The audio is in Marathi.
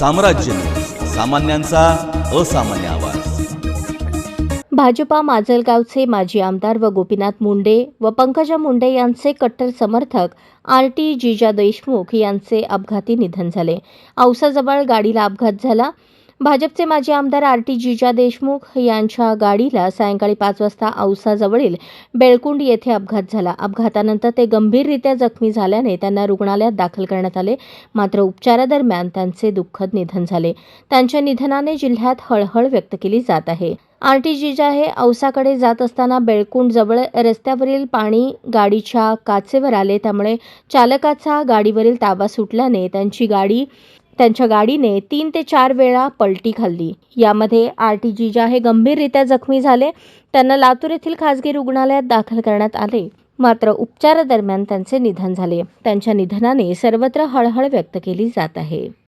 साम्राज्य. सामान्यांचा असामान्य आवाज. भाजपा माजलगावचे माजी आमदार व गोपीनाथ मुंडे व पंकजा मुंडे यांचे कट्टर समर्थक आर टी जिजा देशमुख यांचे अपघाती निधन झाले. औसाजवळ गाडीला अपघात झाला. भाजपचे माजी आमदार आर टी जिजा देशमुख यांच्या गाडीला सायंकाळी पाच वाजता औसाजवळील बेळकुंड येथे अपघात झाला. अपघातानंतर ते गंभीररित्या जखमी झाल्याने त्यांना रुग्णालयात दाखल करण्यात आले. मात्र उपचारादरम्यान त्यांचे दुःखद निधन झाले. त्यांच्या निधनाने जिल्ह्यात हळहळ व्यक्त केली जात आहे. आरटी जिजा हे औसाकडे जात असताना बेळकुंड जवळ रस्त्यावरील पाणी गाडीच्या काचेवर आले. त्यामुळे चालकाचा गाडीवरील ताबा सुटल्याने त्यांची गाडी त्यांच्या गाडीने तीन ते चार वेळा पलटी खाल्ली. यामध्ये आर टी जिजा हे गंभीररित्या जखमी झाले त्यांना लातूर येथील खासगी रुग्णालयात दाखल करण्यात आले. मात्र उपचारादरम्यान त्यांचे निधन झाले. त्यांच्या निधनाने सर्वत्र हळहळ व्यक्त केली जात आहे.